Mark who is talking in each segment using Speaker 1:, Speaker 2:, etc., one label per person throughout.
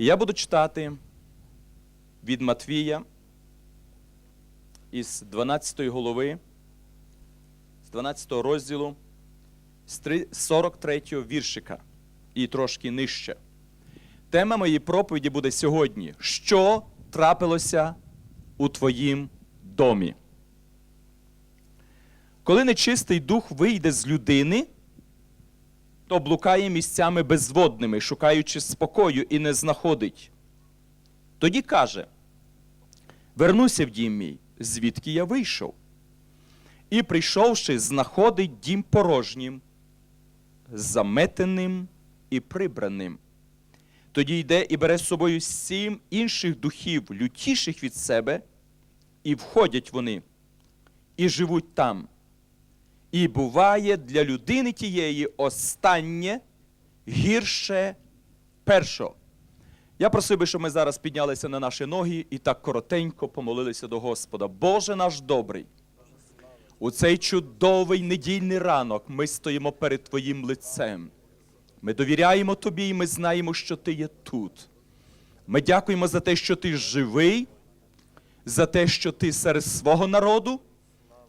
Speaker 1: І я буду читати від Матвія із 12 голови, з 12 розділу, з три- 43 віршика і трошки нижче. Тема моєї проповіді буде сьогодні: Що трапилося у твоїм домі? Коли нечистий дух вийде з людини, то блукає місцями безводними, шукаючи спокою і не знаходить. Тоді каже: Вернуся в дім мій, звідки я вийшов. І, прийшовши, знаходить дім порожнім, заметеним і прибраним. Тоді йде і бере з собою сім інших духів, лютіших від себе, і входять вони, і живуть там. І буває для людини тієї останнє гірше першого. Я просив би, щоб ми зараз піднялися на наші ноги і так коротенько помолилися до Господа. Боже наш добрий, у цей чудовий недільний ранок ми стоїмо перед Твоїм лицем. Ми довіряємо Тобі і ми знаємо, що Ти є тут. Ми дякуємо за те, що Ти живий, за те, що Ти серед свого народу,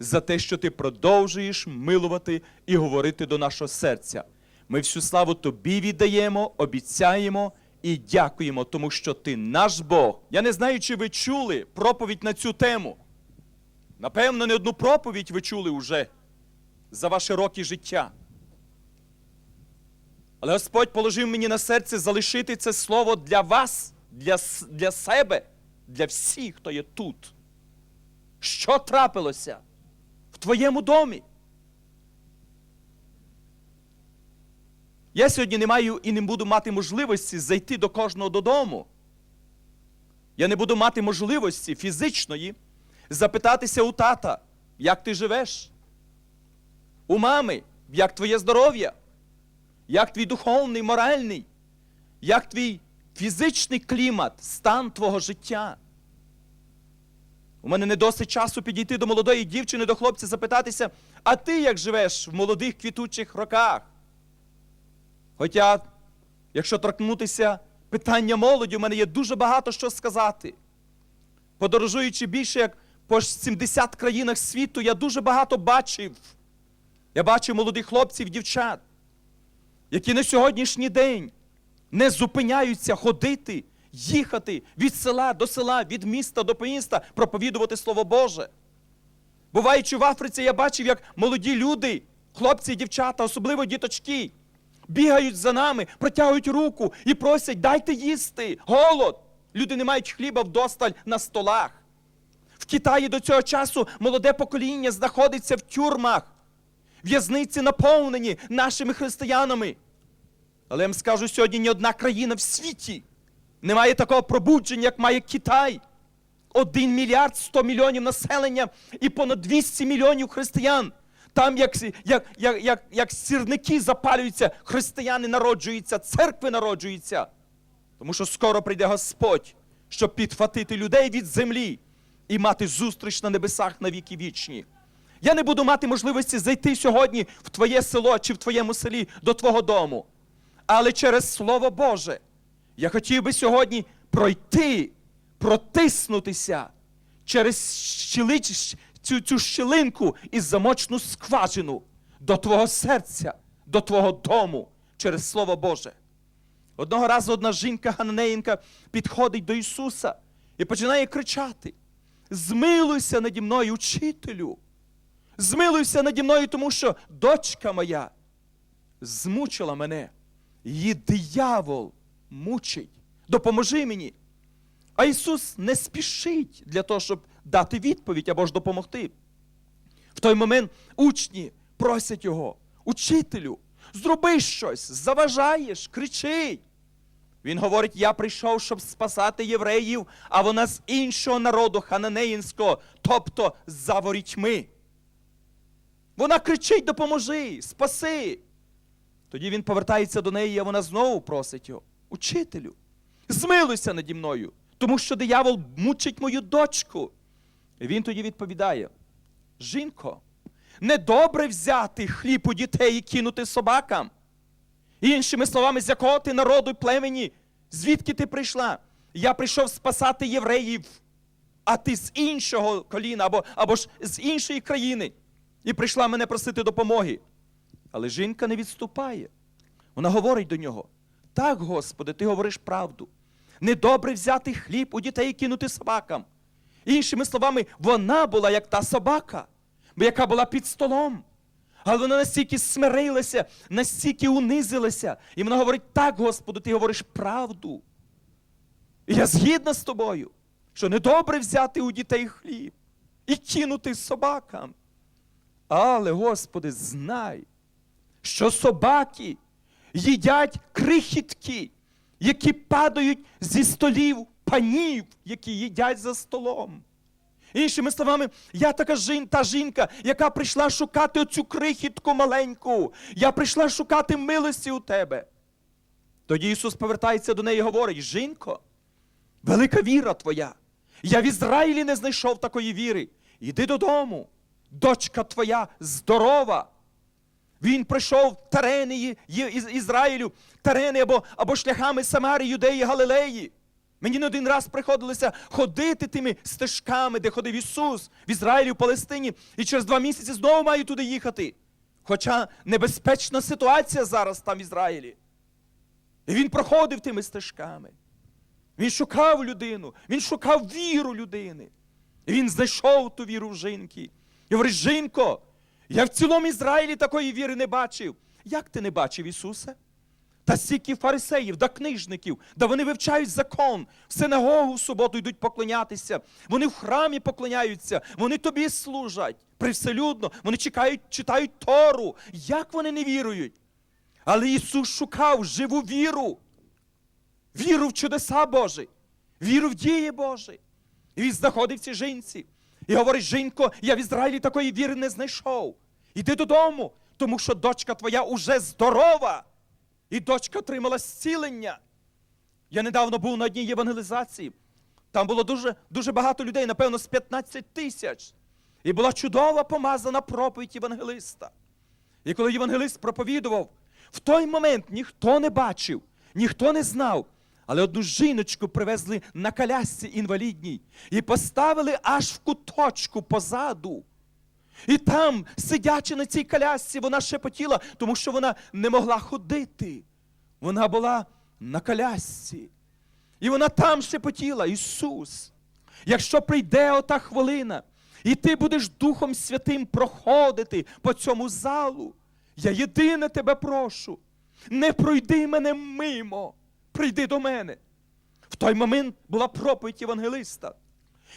Speaker 1: за те, що Ти продовжуєш милувати і говорити до нашого серця. Ми всю славу Тобі віддаємо, обіцяємо і дякуємо, тому що Ти наш Бог. Я не знаю, чи ви чули проповідь на цю тему. Напевно, не одну проповідь ви чули вже за ваші роки життя. Але Господь положив мені на серце залишити це слово для вас, для, для себе, для всіх, хто є тут. Що трапилося твоєму домі? Я сьогодні не маю і не буду мати можливості зайти до кожного додому. Я не буду мати можливості фізичної запитатися у тата, як ти живеш? У мами, як твоє здоров'я? Як твій духовний, моральний, як твій фізичний клімат, стан твого життя. У мене не досить часу підійти до молодої дівчини, до хлопця, запитатися, а ти як живеш в молодих квітучих роках? Хоча, якщо торкнутися питання молоді, у мене є дуже багато що сказати. Подорожуючи більше як по 70 країнах світу, я дуже багато бачив. Я бачив молодих хлопців, дівчат, які на сьогоднішній день не зупиняються ходити, їхати від села до села, від міста до міста, проповідувати Слово Боже. Буваючи в Африці, я бачив, як молоді люди, хлопці і дівчата, особливо діточки, бігають за нами, протягують руку і просять, дайте їсти, голод. Люди не мають хліба вдосталь на столах. В Китаї до цього часу молоде покоління знаходиться в тюрмах. В'язниці наповнені нашими християнами. Але я вам скажу сьогодні ні одна країна в світі не має такого пробудження, як має Китай. Один мільярд 100 мільйонів населення і понад 200 мільйонів християн. Там, як, як, як, як, як сірники запалюються, християни народжуються, церкви народжуються. Тому що скоро прийде Господь, щоб підхватити людей від землі і мати зустріч на небесах на віки вічні. Я не буду мати можливості зайти сьогодні в твоє село чи в твоєму селі до твого дому. Але через Слово Боже я хотів би сьогодні пройти, протиснутися через щели, цю, цю щілинку і замочну скважину до твого серця, до твого дому через Слово Боже. Одного разу одна жінка Гананеїнка підходить до Ісуса і починає кричати: Змилуйся наді мною, учителю! Змилуйся наді мною, тому що дочка моя змучила мене. Її диявол мучить. Допоможи мені. А Ісус не спішить для того, щоб дати відповідь або ж допомогти. В той момент учні просять його, учителю, зроби щось, заважаєш, кричить. Він говорить: я прийшов, щоб спасати євреїв, а вона з іншого народу хананеїнського, тобто за ворітьми. Вона кричить: допоможи, спаси. Тоді він повертається до неї, а вона знову просить його: Учителю, змилуйся наді мною, тому що диявол мучить мою дочку. І він тоді відповідає: Жінко, недобре взяти хліб у дітей і кинути собакам. Іншими словами, з якого ти народу й племені Звідки ти прийшла? Я прийшов спасати євреїв, а ти з іншого коліна або, або ж з іншої країни. І прийшла мене просити допомоги. Але жінка не відступає. Вона говорить до нього: так, Господи, ти говориш правду. Недобре взяти хліб у дітей і кинути собакам. Іншими словами, вона була як та собака, яка була під столом. Але вона настільки смирилася, настільки унизилася. І вона говорить: так, Господи, ти говориш правду. І я згідна з тобою, що недобре взяти у дітей хліб і кинути собакам. Але, Господи, знай, що собаки їдять крихітки, які падають зі столів панів, які їдять за столом. Іншими словами, я така жін, та жінка, яка прийшла шукати оцю крихітку маленьку. Я прийшла шукати милості у тебе. Тоді Ісус повертається до неї і говорить: Жінко, велика віра твоя. Я в Ізраїлі не знайшов такої віри. Іди додому, дочка твоя здорова. Він прийшов терени Із- Ізраїлю, терени або, або шляхами Самарії, Юдеї, Галилеї. Мені не один раз приходилося ходити тими стежками, де ходив Ісус в Ізраїлі, в Палестині, і через два місяці знову маю туди їхати. Хоча небезпечна ситуація зараз там в Ізраїлі. І він проходив тими стежками. Він шукав людину, він шукав віру людини. І він знайшов ту віру в жінки. І говорить, жінко, я в цілому Ізраїлі такої віри не бачив. Як ти не бачив Ісуса? Та стільки фарисеїв, да книжників, да вони вивчають закон, в синагогу в суботу йдуть поклонятися, вони в храмі поклоняються, вони тобі служать привселюдно, вони чекають, читають Тору. Як вони не вірують? Але Ісус шукав живу віру, віру в чудеса Божі, віру в дії Божі. І він знаходив цій жінці. І говорить, жінко, я в Ізраїлі такої віри не знайшов. Іди додому, тому що дочка твоя уже здорова. І дочка отримала зцілення. Я недавно був на одній євангелізації. Там було дуже, дуже багато людей, напевно, з 15 тисяч. І була чудова помазана проповідь євангелиста. І коли євангелист проповідував, в той момент ніхто не бачив, ніхто не знав. Але одну жіночку привезли на колясці інвалідній і поставили аж в куточку позаду. І там, сидячи на цій колясці, вона шепотіла, тому що вона не могла ходити. Вона була на колясці. І вона там шепотіла, Ісус, якщо прийде ота хвилина, і ти будеш Духом Святим проходити по цьому залу, я єдине тебе прошу, не пройди мене мимо, прийди до мене. В той момент була проповідь євангелиста.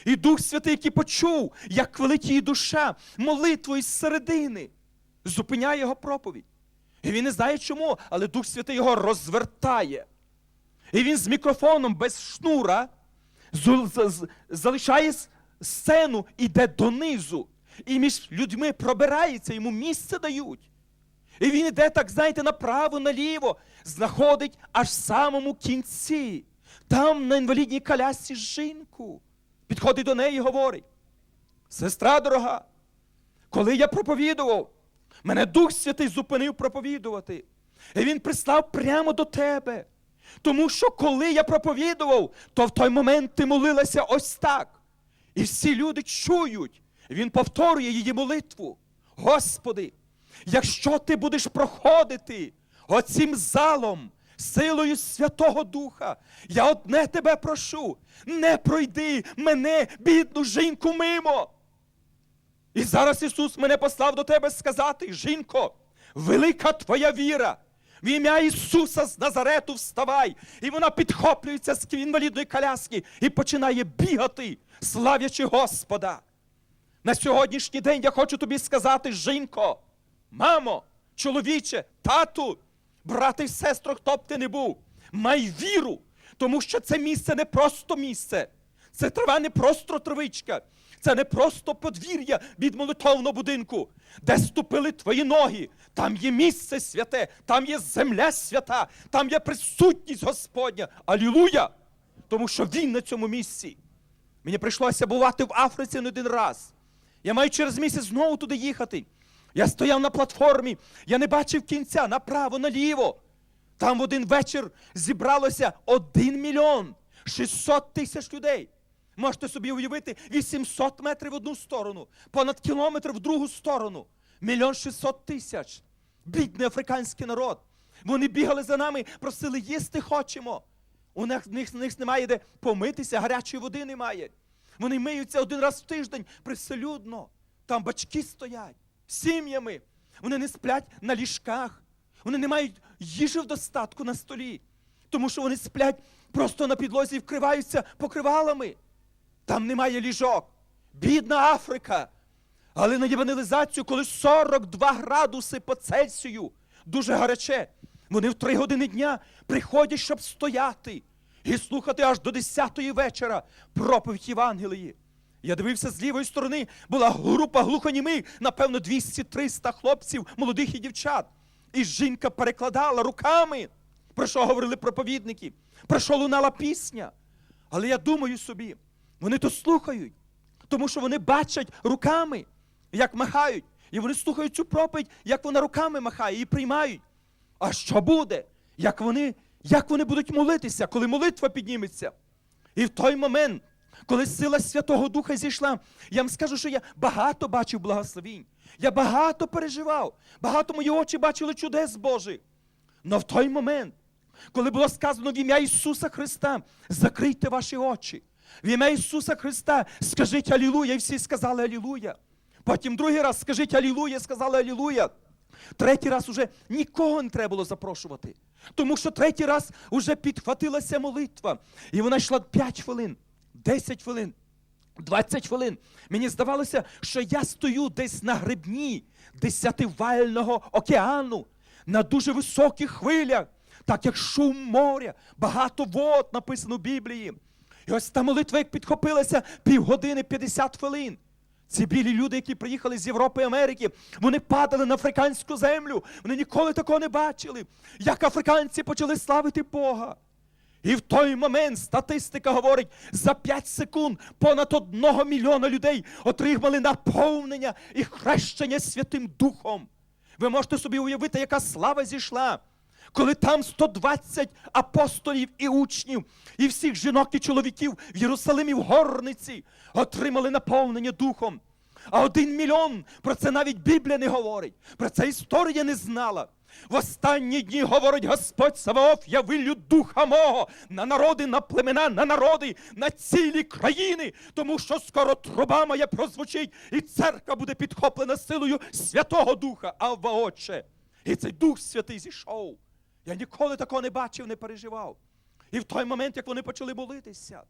Speaker 1: І Дух Святий, який почув, як квелить її душа, молитвою з середини, зупиняє його проповідь. І він не знає чому, але Дух Святий його розвертає. І він з мікрофоном без шнура залишає сцену, іде донизу. І між людьми пробирається, йому місце дають. І він іде, так, знаєте, направо, наліво, знаходить аж в самому кінці. Там на інвалідній колясці жінку. Підходить до неї і говорить: Сестра дорога, коли я проповідував, мене Дух Святий зупинив проповідувати. І він прислав прямо до тебе. Тому що коли я проповідував, то в той момент ти молилася ось так. І всі люди чують. Він повторює її молитву. Господи, якщо ти будеш проходити оцим залом силою Святого Духа, я одне тебе прошу, не пройди мене, бідну жінку, мимо. І зараз Ісус мене послав до тебе сказати, жінко, велика твоя віра. В ім'я Ісуса з Назарету вставай. І вона підхоплюється з інвалідної коляски і починає бігати, славячи Господа. На сьогоднішній день я хочу тобі сказати, жінко, мамо, чоловіче, тату, брати і сестро, хто б ти не був, май віру, тому що це місце не просто місце. Це трава не просто травичка, це не просто подвір'я від молитовного будинку, де ступили твої ноги. Там є місце святе, там є земля свята, там є присутність Господня. Алілуя! Тому що він на цьому місці. Мені прийшлося бувати в Африці не один раз. Я маю через місяць знову туди їхати. Я стояв на платформі, я не бачив кінця направо, наліво. Там в один вечір зібралося 1 мільйон 600 тисяч людей. Можете собі уявити 800 метрів в одну сторону, понад кілометр в другу сторону. Мільйон 600 тисяч. Бідний африканський народ. Вони бігали за нами, просили їсти хочемо. У них, них, них немає де помитися, гарячої води немає. Вони миються один раз в тиждень приселюдно. Там бачки стоять сім'ями. Вони не сплять на ліжках. Вони не мають їжі в достатку на столі, тому що вони сплять просто на підлозі і вкриваються покривалами. Там немає ліжок. Бідна Африка. Але на євангелізацію, коли 42 градуси по Цельсію, дуже гаряче, вони в три години дня приходять, щоб стояти і слухати аж до 10-ї вечора проповідь Євангелії. Я дивився з лівої сторони, була група глухонімих, напевно, 200-300 хлопців, молодих і дівчат. І жінка перекладала руками, про що говорили проповідники, про що лунала пісня. Але я думаю собі, вони то слухають, тому що вони бачать руками, як махають. І вони слухають цю проповідь, як вона руками махає, і приймають. А що буде? Як вони, як вони будуть молитися, коли молитва підніметься? І в той момент, коли сила Святого Духа зійшла, я вам скажу, що я багато бачив благословінь. Я багато переживав, багато мої очі бачили чудес Божих. Но в той момент, коли було сказано в ім'я Ісуса Христа, закрийте ваші очі. В ім'я Ісуса Христа скажіть Алілуя, і всі сказали Алілуя. Потім другий раз скажіть Алілуя, сказали Алілуя. Третій раз уже нікого не треба було запрошувати. Тому що третій раз уже підхватилася молитва. І вона йшла 5 хвилин, 10 хвилин, 20 хвилин. Мені здавалося, що я стою десь на гребні десятивального океану, на дуже високих хвилях, так як шум моря, багато вод написано в Біблії. І ось та молитва, як підхопилася півгодини 50 хвилин. Ці білі люди, які приїхали з Європи і Америки, вони падали на африканську землю. Вони ніколи такого не бачили. Як африканці почали славити Бога. І в той момент статистика говорить, за 5 секунд понад одного мільйона людей отримали наповнення і хрещення Святим Духом. Ви можете собі уявити, яка слава зійшла, коли там 120 апостолів і учнів, і всіх жінок і чоловіків в Єрусалимі в горниці отримали наповнення Духом. А один мільйон про це навіть Біблія не говорить. Про це історія не знала. В останні дні говорить Господь Саваоф, я вилю духа мого на народи, на племена, на народи, на цілі країни, тому що скоро труба моя прозвучить, і церква буде підхоплена силою Святого Духа, Авва Отче. І цей Дух Святий зійшов. Я ніколи такого не бачив, не переживав. І в той момент, як вони почали молитися,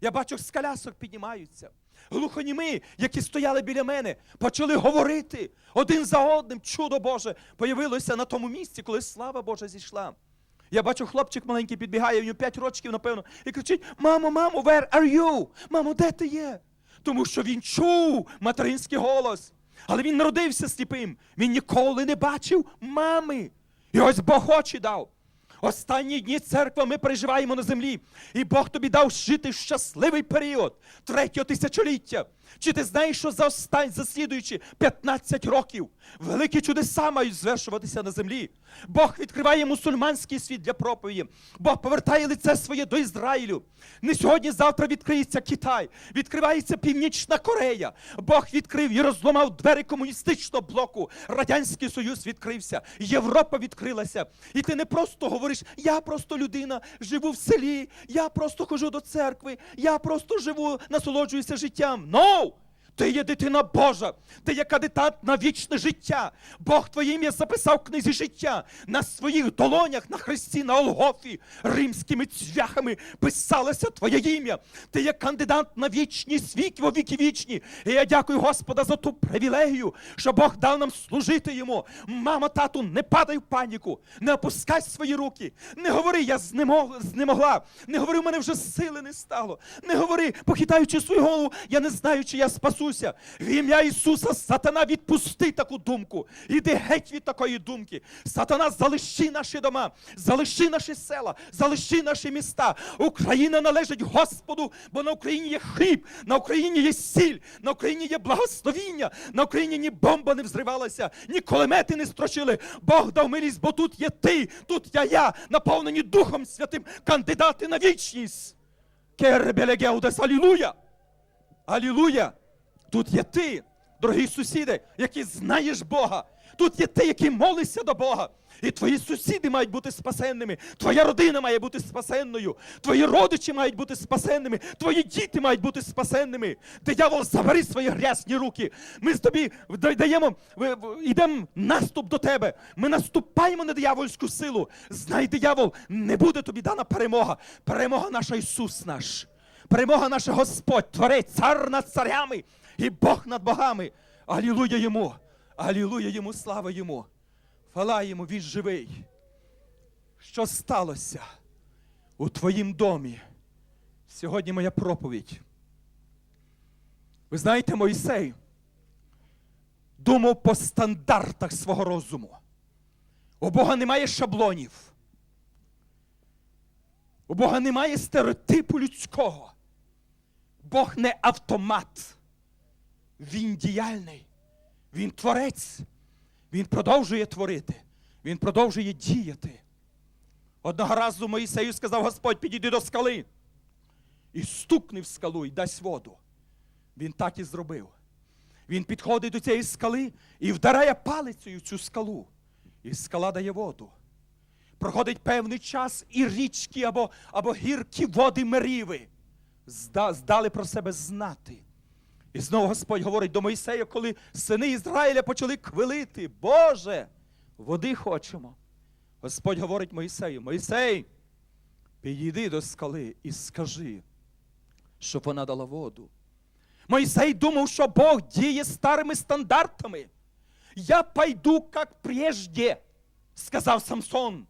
Speaker 1: я бачу, з колясок піднімаються. Глухоніми, які стояли біля мене, почали говорити один за одним. Чудо Боже появилося на тому місці, коли слава Божа зійшла. Я бачу, хлопчик маленький підбігає, нього 5 років, напевно, і кричить: Мамо, мамо, where are you? Мамо, де ти є? Тому що він чув материнський голос. Але він народився сліпим. Він ніколи не бачив мами. І ось Бог очі дав. Останні дні церкви ми переживаємо на землі, і Бог тобі дав жити в щасливий період третього тисячоліття. Чи ти знаєш, що за останні заслідуючи 15 років великі чудеса мають звершуватися на землі? Бог відкриває мусульманський світ для проповіді. Бог повертає лице своє до Ізраїлю. Не сьогодні, завтра відкриється Китай, відкривається Північна Корея. Бог відкрив і розламав двері комуністичного блоку. Радянський Союз відкрився, Європа відкрилася. І ти не просто говориш, я просто людина, живу в селі, я просто хожу до церкви, я просто живу, насолоджуюся життям. No! Ти є дитина Божа, ти є кандидат на вічне життя. Бог твоє ім'я записав в книзі життя на своїх долонях на хресті на Олгофі. Римськими цвяхами писалося твоє ім'я. Ти є кандидат на вічні світ, во віки вічні. І я дякую Господа за ту привілегію, що Бог дав нам служити йому. Мама, тату, не падай в паніку, не опускай свої руки. Не говори, я знемог, знемогла. Не говори, в мене вже сили не стало. Не говори, похитаючи свою голову, я не знаю, чи я спасуся, Ісуся. В ім'я Ісуса, сатана, відпусти таку думку. Іди геть від такої думки. Сатана, залиши наші дома, залиши наші села, залиши наші міста. Україна належить Господу, бо на Україні є хліб, на Україні є сіль, на Україні є благословіння, на Україні ні бомба не взривалася, ні кулемети не строчили. Бог дав милість, бо тут є ти, тут я я, наповнені Духом Святим, кандидати на вічність. Кербелегеудес, алілуя! Алілуя! Тут є ти, дорогі сусіди, які знаєш Бога. Тут є ти, який молишся до Бога. І твої сусіди мають бути спасенними, твоя родина має бути спасенною, твої родичі мають бути спасенними, твої діти мають бути спасенними. Диявол, забери свої грязні руки. Ми з тобі даємо, йдемо наступ до тебе. Ми наступаємо на диявольську силу. Знай, диявол, не буде тобі дана перемога. Перемога наша Ісус наш. Перемога наша Господь, Творець, цар над царями і Бог над богами. Алілуя йому! Алілуя йому, слава йому! Хвала йому, він живий. Що сталося у твоїм домі? Сьогодні моя проповідь. Ви знаєте, Мойсей думав по стандартах свого розуму. У Бога немає шаблонів. У Бога немає стереотипу людського. Бог не автомат. Він діяльний, він творець, він продовжує творити, він продовжує діяти. Одного разу Моїсею сказав Господь, підійди до скали і стукни в скалу і дасть воду. Він так і зробив. Він підходить до цієї скали і вдаряє палицею цю скалу. І скала дає воду. Проходить певний час, і річки або або гіркі води меріви здали про себе знати. І знову Господь говорить до Мойсея, коли сини Ізраїля почали квилити, Боже, води хочемо. Господь говорить Мойсею, Мойсей, підійди до скали і скажи, щоб вона дала воду. Мойсей думав, що Бог діє старими стандартами. Я пойду, як прежде, сказав Самсон.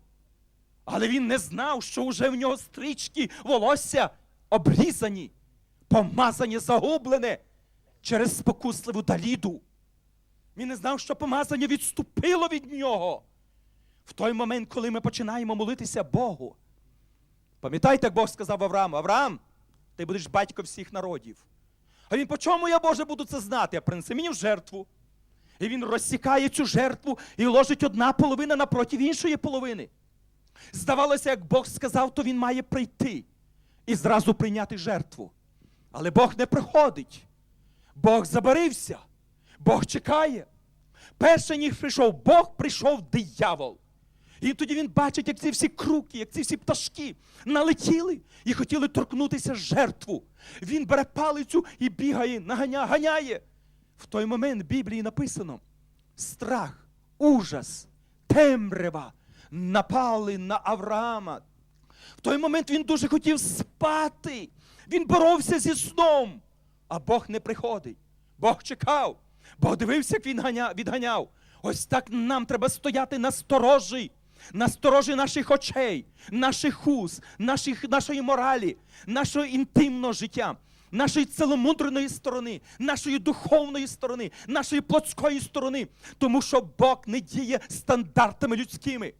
Speaker 1: Але він не знав, що вже в нього стрічки волосся обрізані, помазані, загублене через спокусливу Даліду. Він не знав, що помазання відступило від нього. В той момент, коли ми починаємо молитися Богу. Пам'ятаєте, як Бог сказав Аврааму, Авраам, ти будеш батько всіх народів. А він по чому я, Боже, буду це знати? А принеси мені в жертву. І він розсікає цю жертву і ложить одна половина напроти іншої половини. Здавалося, як Бог сказав, то він має прийти і зразу прийняти жертву. Але Бог не приходить. Бог забарився. Бог чекає. Перше, ніж прийшов Бог, прийшов диявол. І тоді він бачить, як ці всі круки, як ці всі пташки налетіли і хотіли торкнутися жертву. Він бере палицю і бігає, наганяє, ганяє. В той момент в Біблії написано: страх, ужас, темрява напали на Авраама. В той момент він дуже хотів спати. Він боровся зі сном. А Бог не приходить. Бог чекав. Бог дивився, як він відганяв. Ось так нам треба стояти на сторожі, на наших очей, наших уз, наших, нашої моралі, нашого інтимного життя, нашої ціломудрої сторони, нашої духовної сторони, нашої плотської сторони. Тому що Бог не діє стандартами людськими.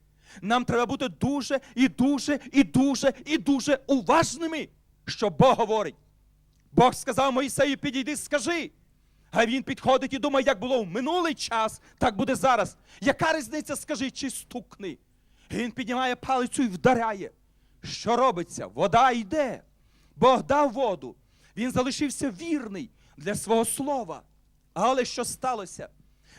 Speaker 1: Нам треба бути дуже і дуже, і дуже, і дуже уважними, що Бог говорить. Бог сказав Моїсею, підійди, скажи. А він підходить і думає, як було в минулий час, так буде зараз. Яка різниця, скажи, чи стукни? І Він піднімає палицю і вдаряє. Що робиться? Вода йде. Бог дав воду. Він залишився вірний для свого слова. Але що сталося?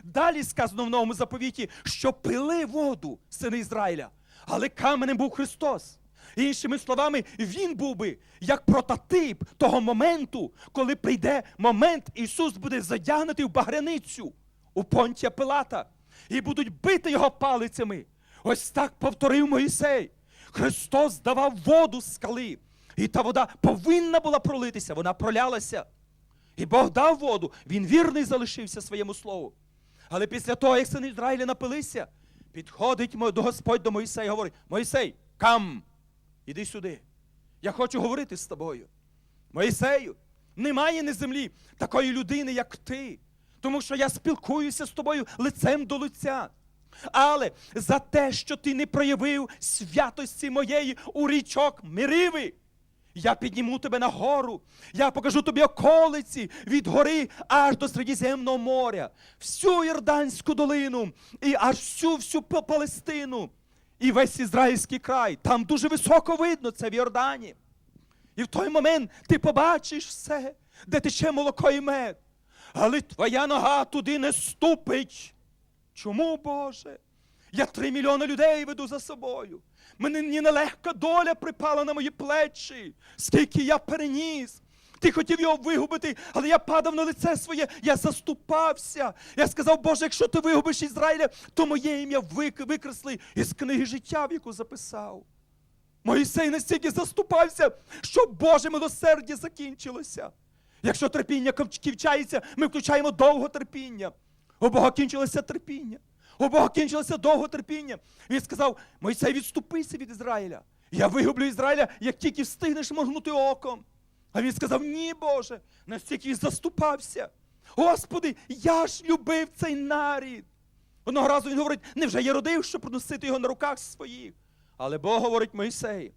Speaker 1: Далі сказано в новому заповіті, що пили воду сини Ізраїля, але каменем був Христос. Іншими словами, він був би як прототип того моменту, коли прийде момент, Ісус буде задягнутий в багряницю у понтія Пилата, і будуть бити його палицями. Ось так повторив Моїсей. Христос давав воду з скали, і та вода повинна була пролитися, вона пролялася. І Бог дав воду, він вірний залишився своєму слову. Але після того, як сини Ізраїля напилися, підходить до Господь до Моїсея і говорить: Моїсей, кам, іди сюди. Я хочу говорити з тобою. Моїсею, Немає на землі такої людини, як ти. Тому що я спілкуюся з тобою лицем до лиця. Але за те, що ти не проявив святості моєї у річок Мириви, я підніму тебе на гору, я покажу тобі околиці від гори аж до Середземного моря, всю Йорданську долину і аж всю всю Палестину, і весь ізраїльський край. Там дуже високо видно це в Йордані. І в той момент ти побачиш все, де тече молоко і мед. Але твоя нога туди не ступить. Чому, Боже? Я три мільйони людей веду за собою. Мене ні нелегка доля припала на мої плечі, скільки я переніс. Ти хотів його вигубити, але я падав на лице своє, я заступався. Я сказав, Боже, якщо ти вигубиш Ізраїля, то моє ім'я викресли із книги життя, в яку записав. Моїсей настільки заступався, що Боже милосердя закінчилося. Якщо терпіння кінчається, ми включаємо довго терпіння. У Бога кінчилося терпіння. У Бога кінчилося довго терпіння. Він сказав: Мойсей, відступися від Ізраїля. Я вигублю Ізраїля, як тільки встигнеш моргнути оком. А він сказав: Ні, Боже, настільки заступався. Господи, я ж любив цей нарід. Одного разу він говорить, невже я родив, щоб проносити його на руках своїх. Але Бог говорить Мойсей,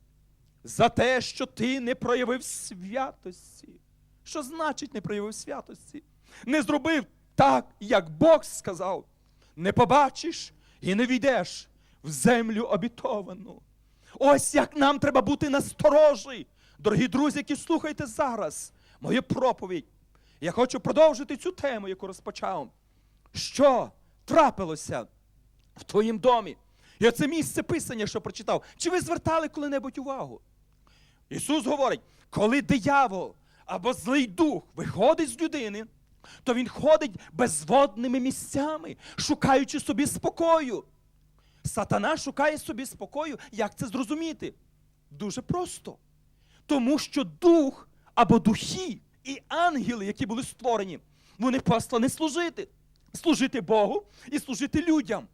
Speaker 1: за те, що ти не проявив святості. Що значить не проявив святості? Не зробив так, як Бог сказав. Не побачиш і не війдеш в землю обітовану. Ось як нам треба бути насторожі. Дорогі друзі, які слухайте зараз мою проповідь. Я хочу продовжити цю тему, яку розпочав. Що трапилося в твоїм домі? І оце місце писання, що прочитав. Чи ви звертали коли-небудь увагу? Ісус говорить, коли диявол або злий дух виходить з людини, то він ходить безводними місцями, шукаючи собі спокою. Сатана шукає собі спокою. Як це зрозуміти? Дуже просто. Тому що дух або духи і ангели, які були створені, вони послані служити. Служити Богу і служити людям.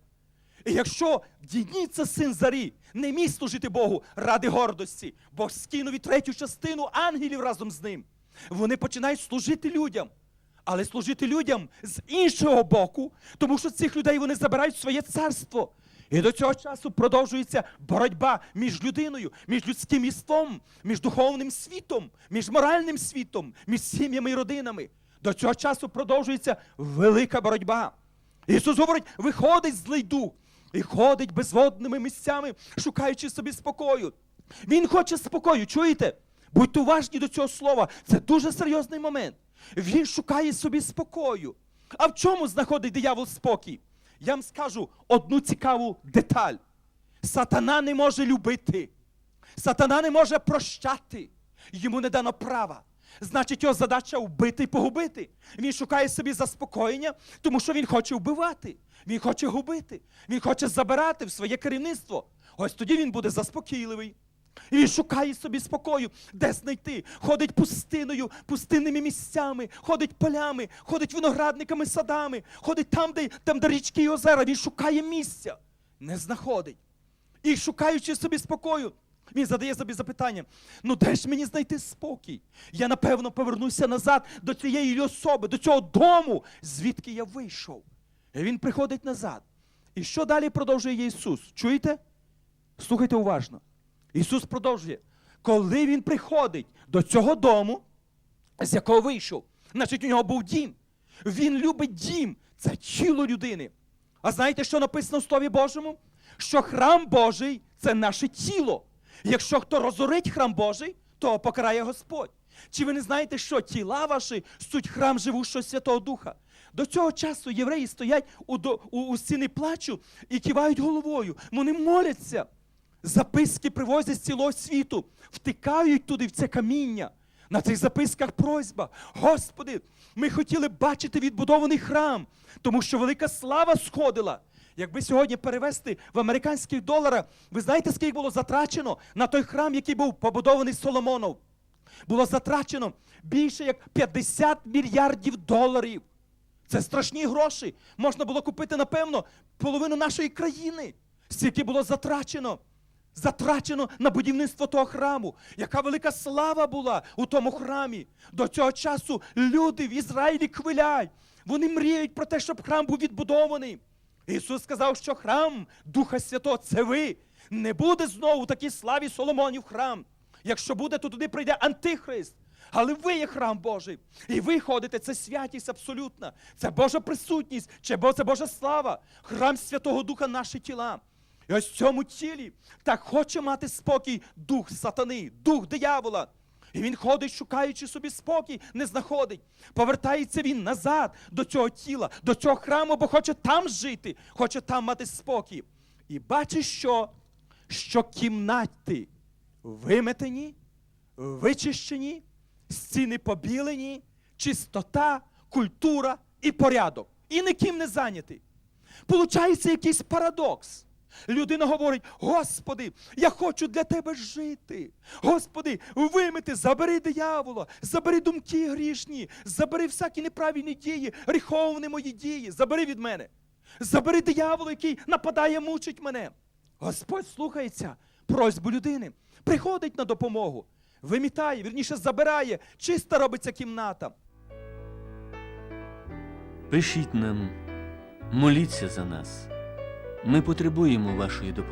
Speaker 1: І якщо дідніться син Зарі не міг служити Богу ради гордості, Бог скинув і третю частину ангелів разом з ним. Вони починають служити людям. Але служити людям з іншого боку, тому що цих людей вони забирають своє царство. І до цього часу продовжується боротьба між людиною, між людським єством, між духовним світом, між моральним світом, між сім'ями і родинами. До цього часу продовжується велика боротьба. Ісус говорить, виходить злий дух і ходить безводними місцями, шукаючи собі спокою. Він хоче спокою, чуєте? Будьте уважні до цього слова. Це дуже серйозний момент. Він шукає собі спокою. А в чому знаходить диявол спокій? Я вам скажу одну цікаву деталь. Сатана не може любити. Сатана не може прощати. Йому не дано права. Значить, його задача вбити і погубити. Він шукає собі заспокоєння, тому що він хоче вбивати. Він хоче губити. Він хоче забирати в своє керівництво. Ось тоді він буде заспокійливий. І він шукає собі спокою, де знайти. Ходить пустиною, пустинними місцями, ходить полями, ходить виноградниками, садами, ходить там, де, там, де річки і озера. Він шукає місця, не знаходить. І шукаючи собі спокою, він задає собі запитання: ну де ж мені знайти спокій? Я напевно повернуся назад до цієї особи, до цього дому, звідки я вийшов. І він приходить назад. І що далі продовжує Ісус? Чуєте? Слухайте уважно. Ісус продовжує, коли Він приходить до цього дому, з якого вийшов, значить у нього був дім. Він любить дім, це тіло людини. А знаєте, що написано в Слові Божому? Що храм Божий це наше тіло. Якщо хто розорить храм Божий, то покарає Господь. Чи ви не знаєте, що тіла ваші суть храм живущого Святого Духа? До цього часу євреї стоять у, у, у стіни плачу і кивають головою. Вони моляться. Записки привозять з цілого світу, втикають туди в це каміння. На цих записках просьба. Господи, ми хотіли бачити відбудований храм, тому що велика слава сходила. Якби сьогодні перевести в американських доларах, ви знаєте, скільки було затрачено на той храм, який був побудований Соломоном? Було затрачено більше як 50 мільярдів доларів. Це страшні гроші. Можна було купити, напевно, половину нашої країни. Стільки було затрачено. Затрачено на будівництво того храму. Яка велика слава була у тому храмі. До цього часу люди в Ізраїлі квиляють. Вони мріють про те, щоб храм був відбудований. Ісус сказав, що храм Духа Святого це ви. Не буде знову в такій славі Соломонів храм. Якщо буде, то туди прийде Антихрист. Але ви є храм Божий. І ви ходите, це святість абсолютна. Це Божа присутність, чи це Божа слава, храм Святого Духа наші тіла. І ось в цьому тілі так хоче мати спокій дух сатани, дух диявола. І він ходить, шукаючи собі спокій, не знаходить. Повертається він назад до цього тіла, до цього храму, бо хоче там жити, хоче там мати спокій. І бачить, що, що кімнати виметені, вичищені, стіни побілені, чистота, культура і порядок. І ніким не зайнятий. Получається якийсь парадокс. Людина говорить: Господи, я хочу для тебе жити. Господи, вимити, забери диявола, забери думки грішні, забери всякі неправильні дії, гріховні мої дії, забери від мене. Забери диявола, який нападає, мучить мене. Господь слухається просьбу людини, приходить на допомогу, вимітає, вірніше забирає, чиста робиться кімната.
Speaker 2: Пишіть нам, моліться за нас. Ми потребуємо вашої допомоги.